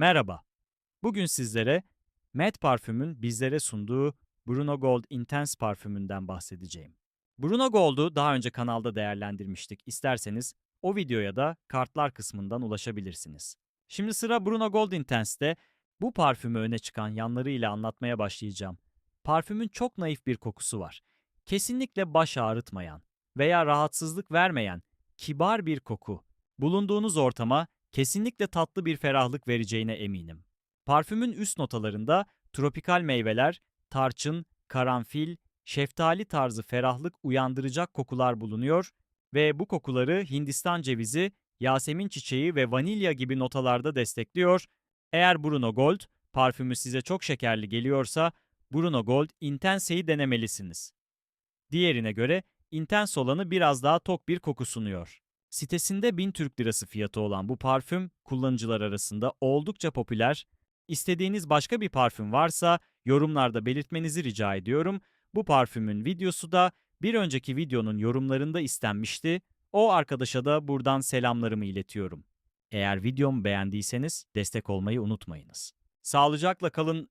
Merhaba. Bugün sizlere Matte parfümün bizlere sunduğu Bruno Gold Intense parfümünden bahsedeceğim. Bruno Gold'u daha önce kanalda değerlendirmiştik. İsterseniz o videoya da kartlar kısmından ulaşabilirsiniz. Şimdi sıra Bruno Gold Intense'te bu parfümü öne çıkan yanlarıyla anlatmaya başlayacağım. Parfümün çok naif bir kokusu var. Kesinlikle baş ağrıtmayan veya rahatsızlık vermeyen kibar bir koku. Bulunduğunuz ortama kesinlikle tatlı bir ferahlık vereceğine eminim. Parfümün üst notalarında tropikal meyveler, tarçın, karanfil, şeftali tarzı ferahlık uyandıracak kokular bulunuyor ve bu kokuları Hindistan cevizi, yasemin çiçeği ve vanilya gibi notalarda destekliyor. Eğer Bruno Gold parfümü size çok şekerli geliyorsa Bruno Gold Intense'yi denemelisiniz. Diğerine göre Intense olanı biraz daha tok bir koku sunuyor. Sitesinde 1000 Türk Lirası fiyatı olan bu parfüm kullanıcılar arasında oldukça popüler. İstediğiniz başka bir parfüm varsa yorumlarda belirtmenizi rica ediyorum. Bu parfümün videosu da bir önceki videonun yorumlarında istenmişti. O arkadaşa da buradan selamlarımı iletiyorum. Eğer videomu beğendiyseniz destek olmayı unutmayınız. Sağlıcakla kalın,